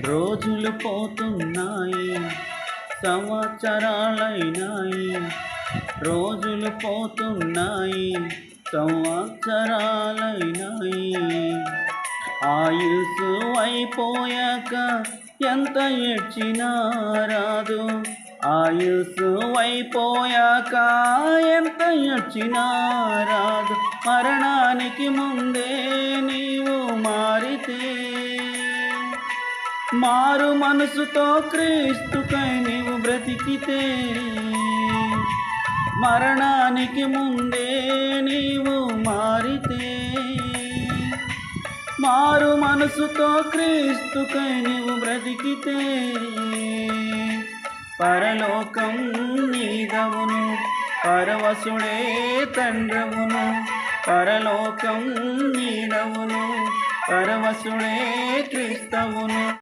రోజులు పోతున్నాయి సంవత్సరాలైనాయి. రోజులు పోతున్నాయి సంవత్సరాలైనాయి. ఆయుసు అయిపోయాక ఎంత ఏడ్చినా రాదు. ఆయుసు అయిపోయాక ఎంత ఏడ్చినా రాదు. మరణానికి ముందే నీవు మారితే మారు మనసుతో క్రీస్తుకై నీవు బ్రతికితే మరణానికి ముందే నీవు మారితే. మారు మనసుతో క్రీస్తుకై నీవు బ్రతికితే పరలోకం నీదవును పరవశుడే తండ్రవును. పరలోకం నీడవును పరవశుడే క్రీస్తవును.